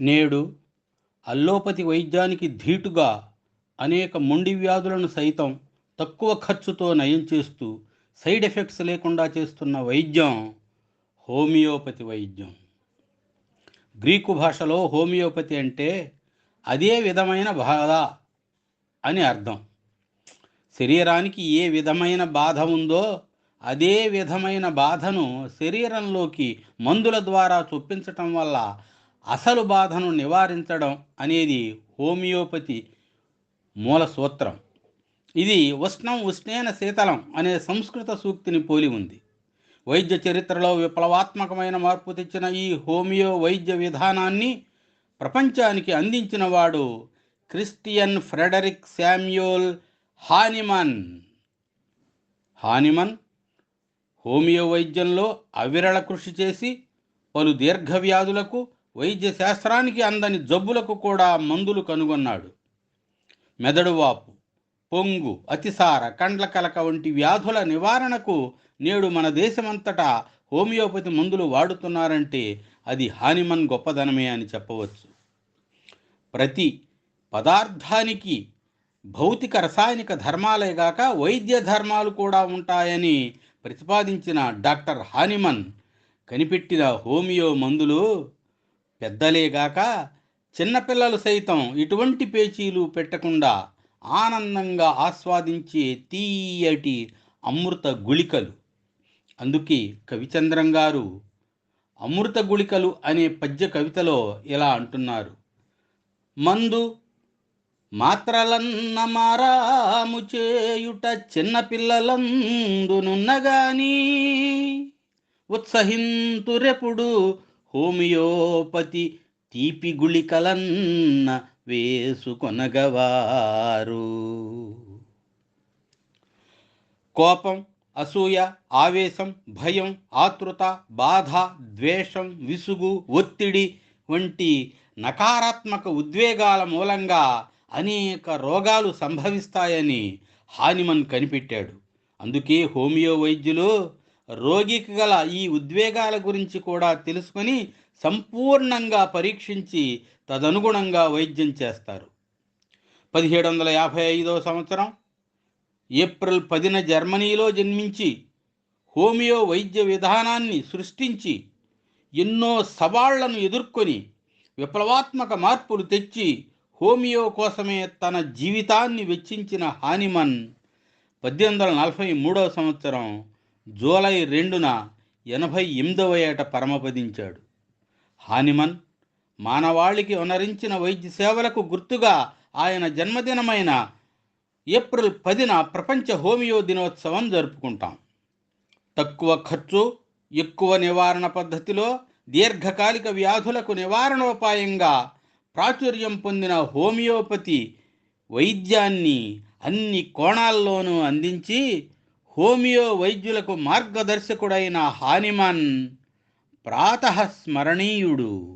నేడు అల్లోపతి వైద్యానికి ధీటుగా అనేక మొండి వ్యాధులను సైతం తక్కువ ఖర్చుతో నయం చేస్తూ సైడ్ ఎఫెక్ట్స్ లేకుండా చేస్తున్న వైద్యం హోమియోపతి వైద్యం. గ్రీకు భాషలో హోమియోపతి అంటే అదే విధమైన బాధ అని అర్థం. శరీరానికి ఏ విధమైన బాధ ఉందో అదే విధమైన బాధను శరీరంలోకి మందుల ద్వారా చొప్పించటం వల్ల అసలు బాధను నివారించడం అనేది హోమియోపతి మూల సూత్రం. ఇది ఉష్ణం ఉష్ణేన శీతలం అనే సంస్కృత సూక్తిని పోలి ఉంది. వైద్య చరిత్రలో విప్లవాత్మకమైన మార్పు తెచ్చిన ఈ హోమియో వైద్య విధానాన్ని ప్రపంచానికి అందించిన వాడు Christian Frederick Samuel Hahnemann. Hahnemann homeo వైద్యంలో అవిరళ కృషి చేసి పలు దీర్ఘ వ్యాధులకు వైద్య శాస్త్రానికి అందని జబ్బులకు కూడా మందులు కనుగొన్నాడు. మెదడువాపు పొంగు అతిసార కండ్ల కలక వంటి వ్యాధుల నివారణకు నేడు మన దేశమంతటా హోమియోపతి మందులు వాడుతున్నారంటే అది హానిమన్ గొప్పదనమే అని చెప్పవచ్చు. ప్రతి పదార్థానికి భౌతిక రసాయనిక ధర్మాలే గాక వైద్య ధర్మాలు కూడా ఉంటాయని ప్రతిపాదించిన డాక్టర్ హానిమన్ కనిపెట్టిన హోమియో మందులు పెద్దలేగాక చిన్నపిల్లలు సైతం ఇటువంటి పేచీలు పెట్టకుండా ఆనందంగా ఆస్వాదించే తీయటి అమృత గుళికలు. అందుకే కవిచంద్రం గారు అమృత గుళికలు అనే పద్య కవితలో ఇలా అంటున్నారు. మందు మాత్రలన్న మారాము చేయుట చిన్నపిల్లలందునున్నగాని ఉత్సహింతురెప్పుడు హోమియోపతి తీపి గుళికలన్న వేసుకొనగవారు. కోపం అసూయ ఆవేశం భయం ఆతృత బాధ ద్వేషం విసుగు ఒత్తిడి వంటి నకారాత్మక ఉద్వేగాల మూలంగా అనేక రోగాలు సంభవిస్తాయని హానిమన్ కనిపెట్టాడు. అందుకే హోమియో వైద్యులు రోగికి గల ఈ ఉద్వేగాల గురించి కూడా తెలుసుకొని సంపూర్ణంగా పరీక్షించి తదనుగుణంగా వైద్యం చేస్తారు. పదిహేడు వందల యాభై ఐదవ సంవత్సరం ఏప్రిల్ పదిన జర్మనీలో జన్మించి హోమియో వైద్య విధానాన్ని సృష్టించి ఎన్నో సవాళ్ళను ఎదుర్కొని విప్లవాత్మక మార్పులు తెచ్చి హోమియో కోసమే తన జీవితాన్ని వెచ్చించిన హానిమన్ పద్దెనిమిది వందల నలభై మూడవ సంవత్సరం జూలై రెండున ఎనభై ఎనిమిదవ ఏట పరమపదించాడు. హానిమన్ మానవాళికి వనరించిన వైద్య సేవలకు గుర్తుగా ఆయన జన్మదినమైన ఏప్రిల్ పదిన ప్రపంచ హోమియో దినోత్సవం జరుపుకుంటాం. తక్కువ ఖర్చు ఎక్కువ నివారణ పద్ధతిలో దీర్ఘకాలిక వ్యాధులకు నివారణోపాయంగా ప్రాచుర్యం పొందిన హోమియోపతి వైద్యాన్ని అన్ని కోణాల్లోనూ అందించి హోమియో వైద్యులకు మార్గదర్శకుడైన హానిమన్ ప్రాతస్మరణీయుడు.